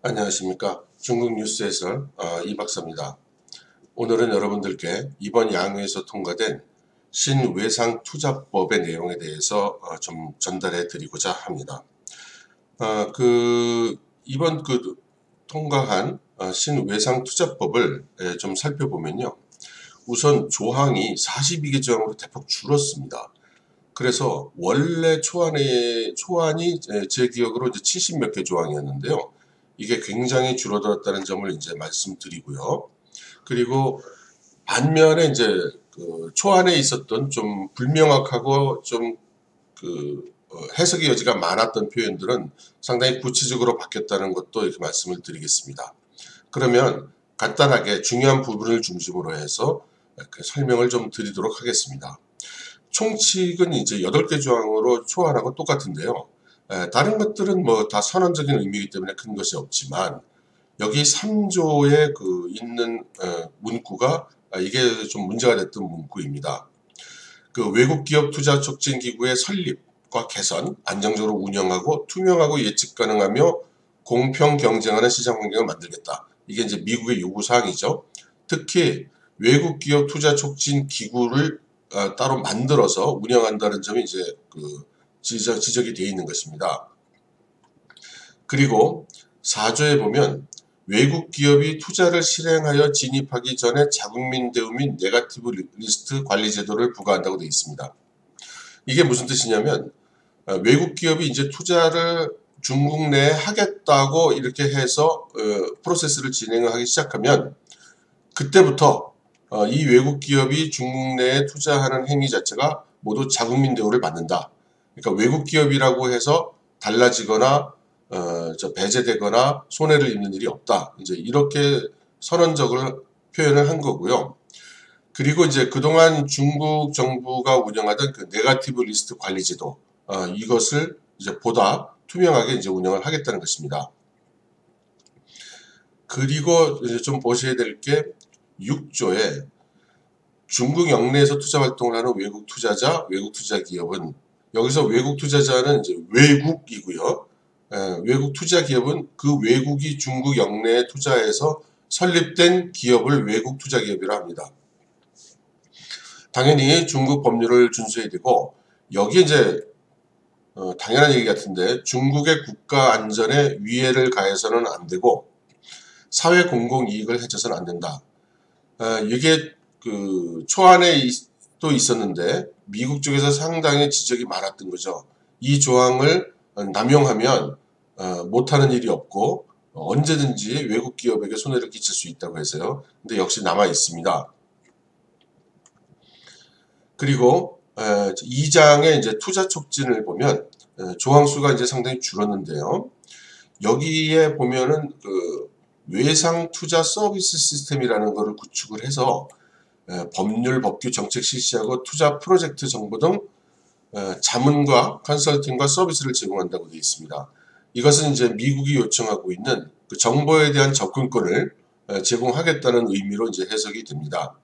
안녕하십니까. 중국 뉴스 해설 어, 이 박사입니다. 오늘은 여러분들께 이번 양회에서 통과된 신외상 투자법의 내용에 대해서 어, 좀 전달해 드리고자 합니다. 어, 그 이번 그 통과한 어, 신외상 투자법을 예, 좀 살펴보면요. 우선 조항이 42개 조항으로 대폭 줄었습니다. 그래서 원래 초안에 초안이 제 기억으로 이제 70 몇 개 조항이었는데요. 이게 굉장히 줄어들었다는 점을 이제 말씀드리고요. 그리고 반면에 이제 그 초안에 있었던 좀 불명확하고 좀그 어, 해석의 여지가 많았던 표현들은 상당히 구체적으로 바뀌었다는 것도 이렇게 말씀을 드리겠습니다. 그러면 간단하게 중요한 부분을 중심으로 해서 설명을 좀 드리도록 하겠습니다. 총칙은 이제 8개 조항으로 초안하고 똑같은데요. 다른 것들은 뭐 다 선언적인 의미이기 때문에 큰 것이 없지만 여기 3조에 그 있는 문구가 아, 이게 좀 문제가 됐던 문구입니다. 그 외국 기업 투자 촉진 기구의 설립과 개선, 안정적으로 운영하고 투명하고 예측 가능하며 공평 경쟁하는 시장 환경을 만들겠다. 이게 이제 미국의 요구 사항이죠. 특히 외국 기업 투자 촉진 기구를 아, 따로 만들어서 운영한다는 점이 이제 그 지적, 지적이 되어 있는 것입니다. 그리고 4조에 보면 외국 기업이 투자를 실행하여 진입하기 전에 자국민 대우 및 네가티브 리스트 관리 제도를 부과한다고 되어 있습니다. 이게 무슨 뜻이냐면 어, 외국 기업이 이제 투자를 중국 내에 하겠다고 이렇게 해서 어, 프로세스를 진행을 하기 시작하면 그때부터 어, 이 외국 기업이 중국 내에 투자하는 행위 자체가 모두 자국민 대우를 받는다. 그러니까 외국 기업이라고 해서 달라지거나 어, 저 배제되거나 손해를 입는 일이 없다. 이제 이렇게 선언적으로 표현을 한 거고요. 그리고 이제 그동안 중국 정부가 운영하던 그 네가티브 리스트 관리 제도 어, 이것을 이제 보다 투명하게 이제 운영을 하겠다는 것입니다. 그리고 이제 좀 보셔야 될 게 6조에 중국 영내에서 투자 활동을 하는 외국 투자자, 외국 투자 기업은 여기서 외국 투자자는 이제 외국이고요. 예, 외국 투자 기업은 그 외국이 중국 영내에 투자해서 설립된 기업을 외국 투자 기업이라 합니다. 당연히 중국 법률을 준수해야 되고 여기 이제 어, 당연한 얘기 같은데 중국의 국가 안전에 위해를 가해서는 안 되고 사회 공공 이익을 해쳐서는 안 된다. 어, 이게 그 초안에 또 있었는데 미국 쪽에서 상당히 지적이 많았던 거죠. 이 조항을 남용하면 어, 못하는 일이 없고 언제든지 외국 기업에게 손해를 끼칠 수 있다고 해서요. 근데 역시 남아 있습니다. 그리고 2장의 이제 투자 촉진을 보면 조항수가 이제 상당히 줄었는데요. 여기에 보면은 그 외상 투자 서비스 시스템이라는 것을 구축을 해서 법률, 법규, 정책 실시하고 투자 프로젝트 정보 등 자문과 컨설팅과 서비스를 제공한다고 되어 있습니다. 이것은 이제 미국이 요청하고 있는 그 정보에 대한 접근권을 제공하겠다는 의미로 이제 해석이 됩니다.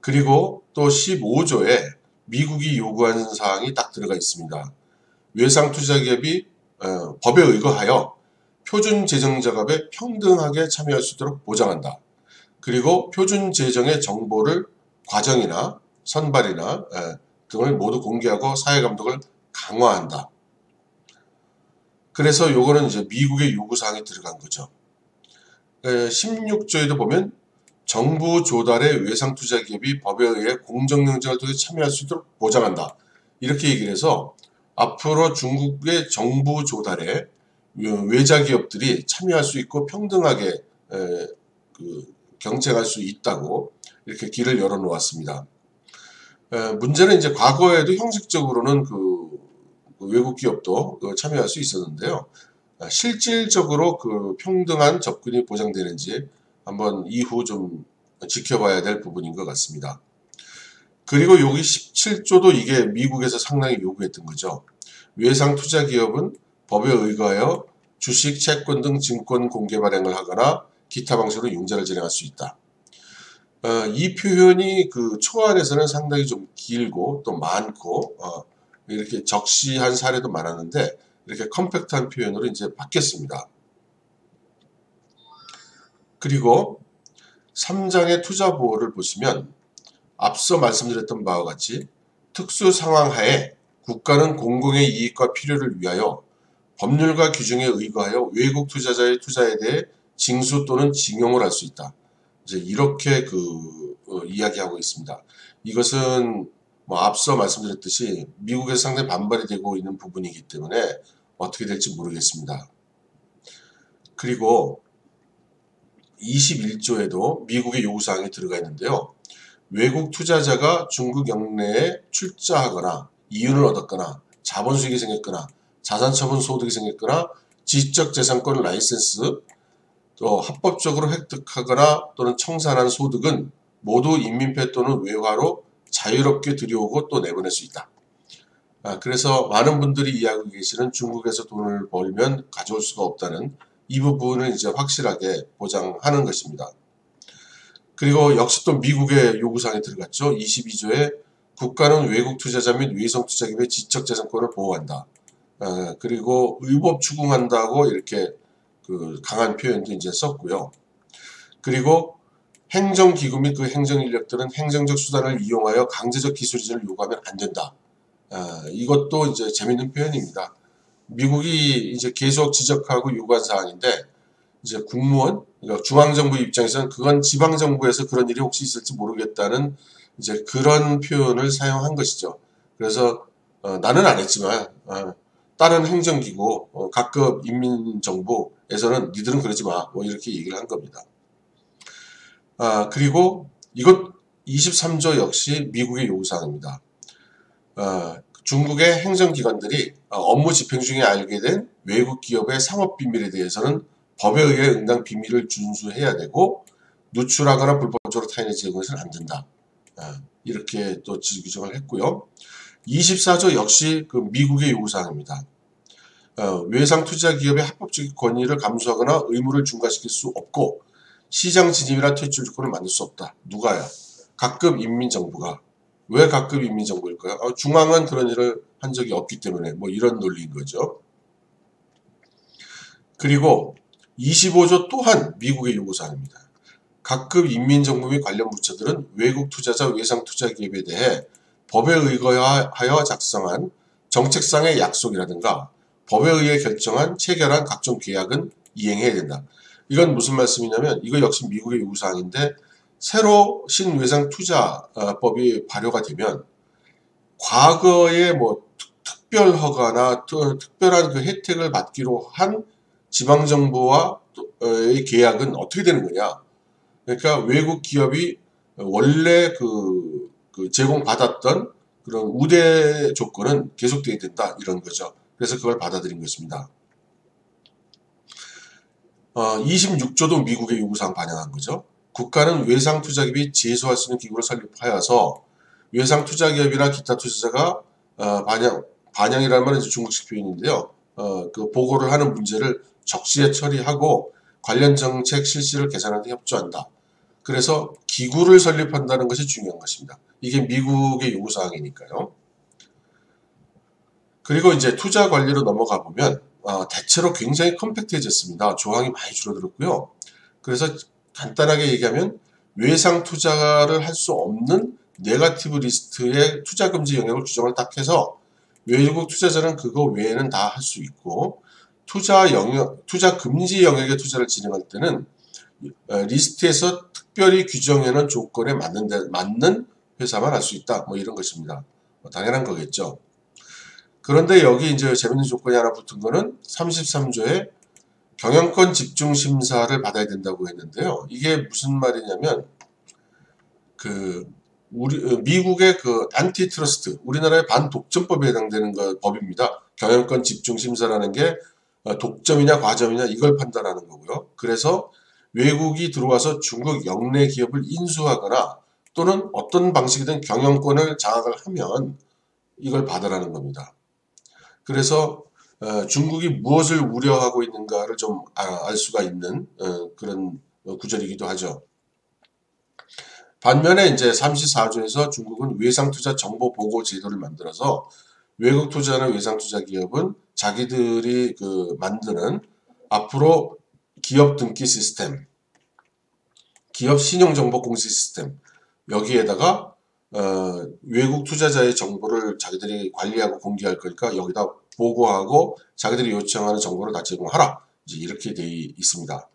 그리고 또 15조에 미국이 요구하는 사항이 딱 들어가 있습니다. 외상 투자 기업이 법에 의거하여 표준 재정 작업에 평등하게 참여할 수 있도록 보장한다. 그리고 표준 재정의 정보를 과정이나 선발이나 에, 등을 모두 공개하고 사회 감독을 강화한다. 그래서 요거는 이제 미국의 요구사항이 들어간 거죠. 에, 16조에도 보면 정부 조달의 외상 투자 기업이 법에 의해 공정 경쟁을 통해 참여할 수 있도록 보장한다. 이렇게 얘기를 해서 앞으로 중국의 정부 조달에 외자 기업들이 참여할 수 있고 평등하게 에, 그 경쟁할 수 있다고 이렇게 길을 열어 놓았습니다. 문제는 이제 과거에도 형식적으로는 그, 그 외국 기업도 그 참여할 수 있었는데요. 아, 실질적으로 그 평등한 접근이 보장되는지 한번 이후 좀 지켜봐야 될 부분인 것 같습니다. 그리고 여기 17조도 이게 미국에서 상당히 요구했던 거죠. 외상 투자 기업은 법에 의거하여 주식, 채권 등 증권 공개 발행을 하거나 기타 방식으로 융자를 진행할 수 있다. 어, 이 표현이 그 초안에서는 상당히 좀 길고 또 많고 어, 이렇게 적시한 사례도 많았는데 이렇게 컴팩트한 표현으로 이제 바뀌었습니다. 그리고 3장의 투자 보호를 보시면 앞서 말씀드렸던 바와 같이 특수 상황 하에 국가는 공공의 이익과 필요를 위하여 법률과 규정에 의거하여 외국 투자자의 투자에 대해 징수 또는 징용을 할 수 있다. 이제 이렇게 그 어, 이야기하고 있습니다. 이것은 뭐 앞서 말씀드렸듯이 미국에서 상당히 반발이 되고 있는 부분이기 때문에 어떻게 될지 모르겠습니다. 그리고 21조에도 미국의 요구사항이 들어가 있는데요. 외국 투자자가 중국 영내에 출자하거나 이윤을 얻었거나 자본 수익이 생겼거나 자산 처분 소득이 생겼거나 지적 재산권 라이센스 또 합법적으로 획득하거나 또는 청산한 소득은 모두 인민폐 또는 외화로 자유롭게 들여오고 또 내보낼 수 있다. 아, 그래서 많은 분들이 이야기하고 계시는 중국에서 돈을 벌면 가져올 수가 없다는 이 부분을 이제 확실하게 보장하는 것입니다. 그리고 역시 또 미국의 요구사항이 들어갔죠. 22조에 국가는 외국 투자자 및 외성 투자기업의 지적 재산권을 보호한다. 아, 그리고 의법 추궁한다고 이렇게 그 강한 표현도 이제 썼고요. 그리고 행정기구 및 그 행정인력들은 행정적 수단을 이용하여 강제적 기술 이전을 요구하면 안 된다. 아, 이것도 이제 재밌는 표현입니다. 미국이 이제 계속 지적하고 요구한 사항인데 이제 국무원, 그러니까 중앙정부 입장에서는 그건 지방정부에서 그런 일이 혹시 있을지 모르겠다는 이제 그런 표현을 사용한 것이죠. 그래서 어, 나는 안 했지만 어, 다른 행정기구, 어, 각급 인민정부 에서는 니들은 그러지 마. 뭐 이렇게 얘기를 한 겁니다. 아, 그리고 이것 23조 역시 미국의 요구사항입니다. 아, 중국의 행정기관들이 어, 업무 집행 중에 알게 된 외국 기업의 상업 비밀에 대해서는 법에 의해 응당 비밀을 준수해야 되고 누출하거나 불법적으로 타인의 제공해서는 안 된다. 아, 이렇게 또 규정을 했고요. 24조 역시 그 미국의 요구사항입니다. 어, 외상 투자 기업의 합법적 권위를 감수하거나 의무를 중과시킬 수 없고 시장 진입이나 퇴출 조건을 만들 수 없다. 누가요? 각급 인민정부가. 왜 각급 인민정부일까요? 어, 중앙은 그런 일을 한 적이 없기 때문에 뭐 이런 논리인 거죠. 그리고 25조 또한 미국의 요구사항입니다. 각급 인민정부 및 관련 부처들은 외국 투자자 외상 투자 기업에 대해 법에 의거하여 작성한 정책상의 약속이라든가 법에 의해 결정한 체결한 각종 계약은 이행해야 된다. 이건 무슨 말씀이냐면 이거 역시 미국의 요구사항인데 새로 신외상 투자법이 발효가 되면 과거에 뭐 특별 허가나 특별한 그 혜택을 받기로 한 지방정부와의 계약은 어떻게 되는 거냐. 그러니까 외국 기업이 원래 그, 그 제공받았던 그런 우대 조건은 계속돼야 된다 이런 거죠. 그래서 그걸 받아들인 것입니다. 어, 26조도 미국의 요구사항 반영한 거죠. 국가는 외상 투자기업이 제소할 수 있는 기구를 설립하여서 외상 투자기업이나 기타 투자자가 어, 반영, 반영이라는 말은 중국식 표현인데요. 어, 그 보고를 하는 문제를 적시에 처리하고 관련 정책 실시를 개선하는 데 협조한다. 그래서 기구를 설립한다는 것이 중요한 것입니다. 이게 미국의 요구사항이니까요. 그리고 이제 투자 관리로 넘어가 보면 어, 대체로 굉장히 컴팩트해졌습니다. 조항이 많이 줄어들었고요. 그래서 간단하게 얘기하면 외상 투자를 할 수 없는 네가티브 리스트의 투자 금지 영역을 규정을 딱 해서 외국 투자자는 그거 외에는 다 할 수 있고 투자 영역, 투자 금지 영역의 투자를 진행할 때는 어, 리스트에서 특별히 규정해 놓은 조건에 맞는 데, 맞는 회사만 할 수 있다. 뭐 이런 것입니다. 뭐 당연한 거겠죠. 그런데 여기 이제 재밌는 조건이 하나 붙은 거는 33조에 경영권 집중 심사를 받아야 된다고 했는데요. 이게 무슨 말이냐면 그 우리 어, 미국의 그 안티 트러스트 우리나라의 반독점법에 해당되는 거, 법입니다. 경영권 집중 심사라는 게 어, 독점이냐 과점이냐 이걸 판단하는 거고요. 그래서 외국이 들어와서 중국 영내 기업을 인수하거나 또는 어떤 방식이든 경영권을 장악을 하면 이걸 받으라는 겁니다. 그래서 어, 중국이 무엇을 우려하고 있는가를 좀알 수가 있는 어, 그런 구절이기도 하죠. 반면에 이제 34조에서 중국은 외상투자 정보 보고 제도를 만들어서 외국 투자나 외상투자 기업은 자기들이 그 만드는 앞으로 기업 등기 시스템 기업 신용정보 공시 시스템 여기에다가 어, 외국 투자자의 정보를 자기들이 관리하고 공개할 거니까 여기다 보고하고 자기들이 요청하는 정보를 다 제공하라. 이제 이렇게 돼 있습니다.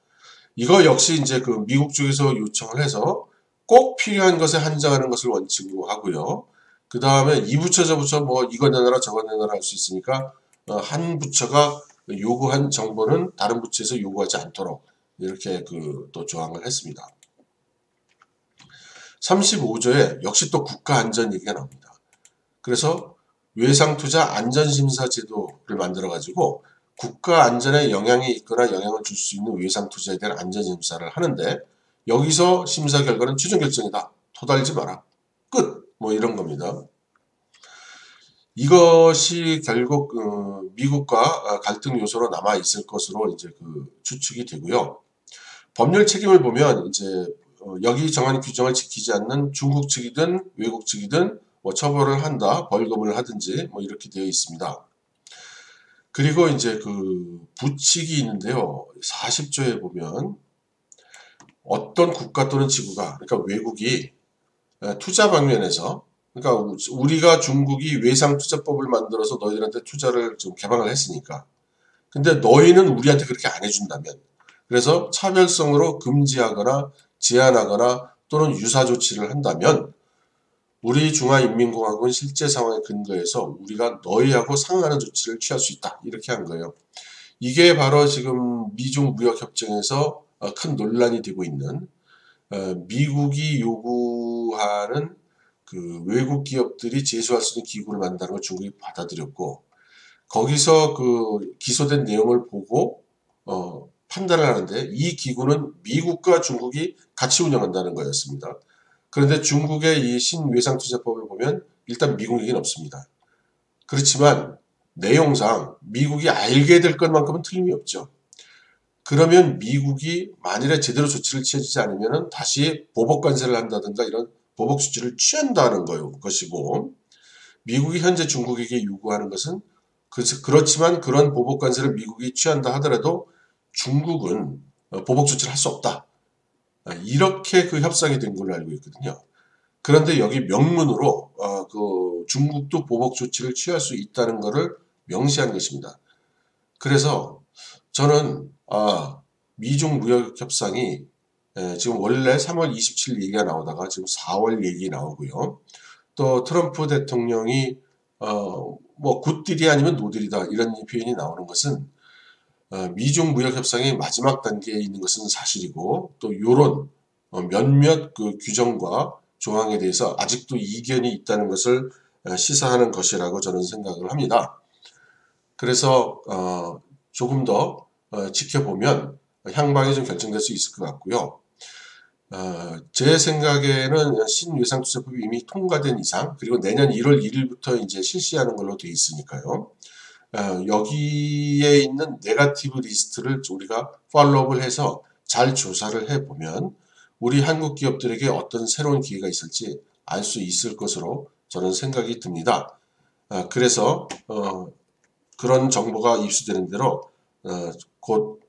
이거 역시 이제 그 미국 쪽에서 요청을 해서 꼭 필요한 것에 한정하는 것을 원칙으로 하고요. 그 다음에 이 부처 저 부처 뭐 이거 내놔라 저거 내놔라 할 수 있으니까 어, 한 부처가 요구한 정보는 다른 부처에서 요구하지 않도록 이렇게 그 또 조항을 했습니다. 35조에 역시 또 국가 안전 얘기가 나옵니다. 그래서 외상투자 안전심사 제도를 만들어 가지고 국가 안전에 영향이 있거나 영향을 줄 수 있는 외상투자에 대한 안전심사를 하는데 여기서 심사 결과는 최종 결정이다. 토달지 마라. 끝. 뭐 이런 겁니다. 이것이 결국 어, 미국과 갈등 요소로 남아 있을 것으로 이제 그 추측이 되고요. 법률 책임을 보면 이제 어, 여기 정한 규정을 지키지 않는 중국 측이든 외국 측이든 뭐 처벌을 한다, 벌금을 하든지 뭐 이렇게 되어 있습니다. 그리고 이제 그 부칙이 있는데요. 40조에 보면 어떤 국가 또는 지구가 그러니까 외국이 투자 방면에서 그러니까 우리가 중국이 외상 투자법을 만들어서 너희들한테 투자를 좀 개방을 했으니까 근데 너희는 우리한테 그렇게 안 해준다면 그래서 차별성으로 금지하거나 제한하거나 또는 유사 조치를 한다면 우리 중화인민공화국은 실제 상황에 근거해서 우리가 너희하고 상응하는 조치를 취할 수 있다. 이렇게 한 거예요. 이게 바로 지금 미중 무역협정에서 어, 큰 논란이 되고 있는 어, 미국이 요구하는 그 외국 기업들이 제소할 수 있는 기구를 만든다는 걸 중국이 받아들였고 거기서 그 기소된 내용을 보고 어 판단을 하는데 이 기구는 미국과 중국이 같이 운영한다는 거였습니다. 그런데 중국의 이 신외상투자법을 보면 일단 미국 얘기는 없습니다. 그렇지만 내용상 미국이 알게 될 것만큼은 틀림이 없죠. 그러면 미국이 만일에 제대로 조치를 취하지 않으면 다시 보복 관세를 한다든가 이런 보복 조치를 취한다는 것이고 미국이 현재 중국에게 요구하는 것은 그렇지만 그런 보복 관세를 미국이 취한다 하더라도 중국은 어, 보복 조치를 할 수 없다. 아, 이렇게 그 협상이 된 걸로 알고 있거든요. 그런데 여기 명문으로 어, 그 중국도 보복 조치를 취할 수 있다는 것을 명시한 것입니다. 그래서 저는 아, 미중 무역 협상이 지금 원래 3월 27일 얘기가 나오다가 지금 4월 얘기 나오고요. 또 트럼프 대통령이 어, 뭐 굿딜이 아니면 노딜이다 이런 표현이 나오는 것은 어, 미중 무역 협상의 마지막 단계에 있는 것은 사실이고 또 이런 어, 몇몇 그 규정과 조항에 대해서 아직도 이견이 있다는 것을 어, 시사하는 것이라고 저는 생각을 합니다. 그래서 조금 더 지켜보면 향방이 좀 결정될 수 있을 것 같고요. 제 생각에는 신외상투자법이 이미 통과된 이상 그리고 내년 1월 1일부터 이제 실시하는 걸로 되어 있으니까요. 어, 여기에 있는 네가티브 리스트를 우리가 팔로우를 해서 잘 조사를 해보면 우리 한국 기업들에게 어떤 새로운 기회가 있을지 알 수 있을 것으로 저는 생각이 듭니다. 어, 그래서 어, 그런 정보가 입수되는 대로 곧